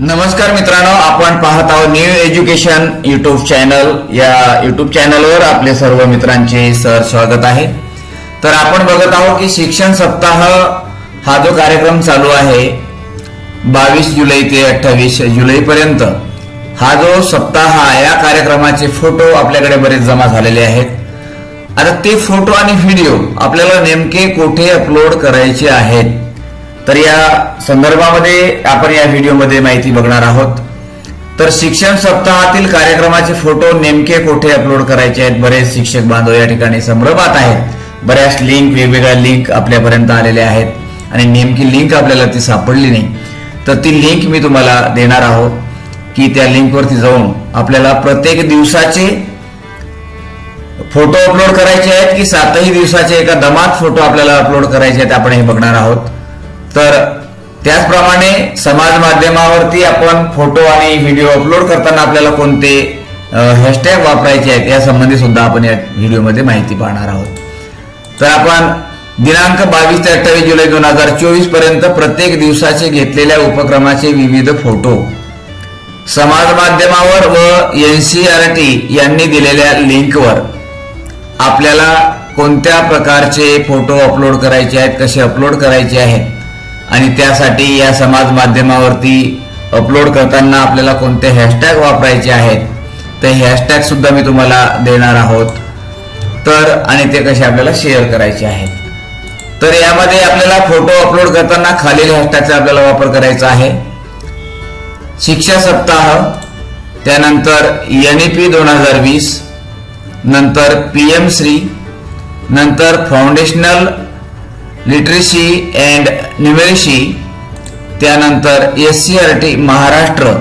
नमस्कार मित्रांनो आपण पाहत आहोत न्यू एज्युकेशन युट्यूब चॅनल या युट्यूब चॅनलवर आपले सर्व मित्रांचे सर स्वागत आहे. तर आपण बघत आहोत की शिक्षण सप्ताह हा जो कार्यक्रम चालू आहे बावीस जुलै ते अठ्ठावीस जुलैपर्यंत हा जो सप्ताह या कार्यक्रमाचे फोटो आपल्याकडे बरेच जमा झालेले आहेत. आता ते फोटो आणि व्हिडिओ आपल्याला नेमके कुठे अपलोड करायचे आहेत तर या संदर्भामध्ये आपण या व्हिडिओमध्ये माहिती बघणार आहोत. तर शिक्षण सप्ताहातील कार्यक्रमाचे फोटो नेमके कोठे अपलोड करायचे आहेत? बरेच शिक्षक बांधव या ठिकाणी संभ्रमात आहेत. बऱ्याच लिंक वेगवेगळ्या लिंक आपल्यापर्यंत आलेल्या आहेत आणि नेमकी लिंक आपल्याला ती सापडली नाही. तर ती लिंक मी तुम्हाला देणार आहोत की त्या लिंकवरती जाऊन आपल्याला प्रत्येक दिवसाचे फोटो अपलोड करायचे आहेत की सातही दिवसाचे एका दमात फोटो आपल्याला अपलोड करायचे आहेत आपण हे बघणार आहोत. तर त्याचप्रमाणे समाज माध्यमावरती आपण फोटो आणि व्हिडिओ अपलोड करताना आपल्याला कोणते हॅशटॅग वापरायचे आहेत या संबंधी सुद्धा आपण या व्हिडिओमध्ये माहिती पाहणार आहोत. तर आपण दिनांक बावीस ते अठ्ठावीस जुलै दोन हजार चोवीसपर्यंत प्रत्येक दिवसाचे घेतलेल्या उपक्रमाचे विविध फोटो समाज माध्यमावर व एन सी आर टी यांनी दिलेल्या लिंकवर आपल्याला कोणत्या प्रकारचे फोटो अपलोड करायचे आहेत कसे अपलोड करायचे आहेत आणि त्यासाठी या समाज माध्यमावरती अपलोड करताना आपल्याला कोणते हॅशटॅग वापरायचे आहेत ते हॅशटॅग सुद्धा मी तुम्हाला देणार आहोत. तर आणि ते कसे आपल्याला शेअर करायचे आहेत. तर यामध्ये आपल्याला फोटो अपलोड करताना खालील हॅशटॅगचा आपल्याला वापर करायचा आहे. शिक्षा सप्ताह त्यानंतर एन ई पी दोन हजार वीस नंतर पी एम श्री नंतर फाउंडेशनल लिटरेसी अँड न्युमेरेसी त्यानंतर S C R T Maharashtra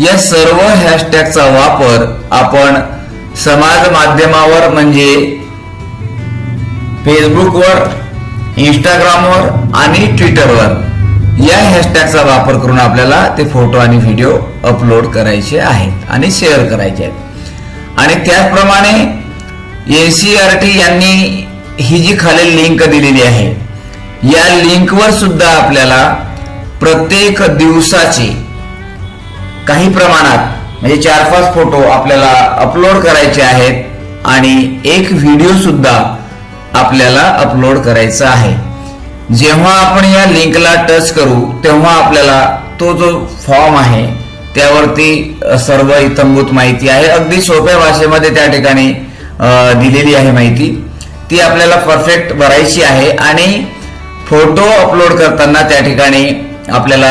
या सर्व हॅशटॅगचा वापर आपण समाज माध्यमावर म्हणजे फेसबुकवर इंस्टाग्रामवर आणि ट्विटरवर या हॅशटॅगचा वापर करून आपल्याला ते फोटो आणि व्हिडिओ अपलोड करायचे आहेत आणि शेअर करायचे आहेत. आणि त्याचप्रमाणे एन सी आर टी यांनी ही जी खालील लिंक दिलेली आहे या लिंकवर सुद्धा आपल्याला प्रत्येक दिवसाचे काही प्रमाणात म्हणजे चार पाच फोटो आपल्याला अपलोड करायचे आहेत आणि एक व्हिडिओ सुद्धा आपल्याला अपलोड करायचा आहे. जेव्हा आपण या लिंकला टच करू तेव्हा आपल्याला तो जो फॉर्म आहे त्यावरती सर्व इतंभूत माहिती आहे. अगदी सोप्या भाषेमध्ये त्या ठिकाणी दिलेली आहे माहिती. ती आपल्याला परफेक्ट भरायची आहे आणि फोटो अपलोड करताना त्या ठिकाणी आपल्याला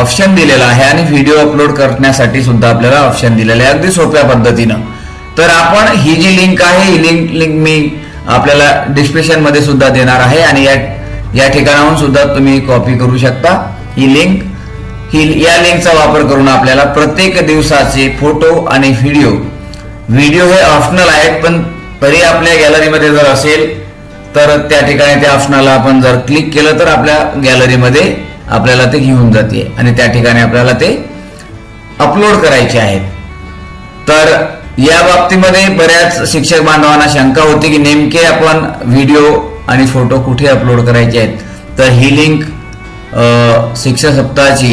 ऑप्शन दिलेला आहे आणि व्हिडिओ अपलोड करण्यासाठी सुद्धा आपल्याला ऑप्शन दिलेलं आहे. अगदी सोप्या पद्धतीनं. तर आपण ही जी लिंक आहे ही लिंक लिंक मी आपल्याला डिस्क्रिप्शनमध्ये सुद्धा देणार आहे आणि या या ठिकाणाहून सुद्धा तुम्ही कॉपी करू शकता ही लिंक ही या लिंकचा वापर करून आपल्याला प्रत्येक दिवसाचे फोटो आणि व्हिडिओ व्हिडिओ हे ऑप्शनल आहेत पण तरी आपल्या गॅलरीमध्ये जर असेल तर त्या ठिकाणी त्या ऑप्शनला आपण जर क्लिक केलं तर आपल्या गॅलरीमध्ये आपल्याला ते घेऊन जाते. आणि त्या ठिकाणी आपल्याला ते अपलोड करायचे आहेत. तर या बाबतीमध्ये बऱ्याच शिक्षक बांधवांना शंका होती की नेमके आपण व्हिडिओ आणि फोटो कुठे अपलोड करायचे आहेत. तर ही लिंक शिक्षक सप्ताहाची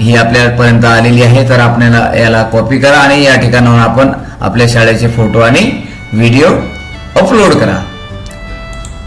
ही आपल्यापर्यंत आलेली आहे. तर आपल्याला याला कॉपी करा आणि या ठिकाणाहून आपण आपल्या शाळेचे फोटो आणि व्हिडिओ अपलोड करा.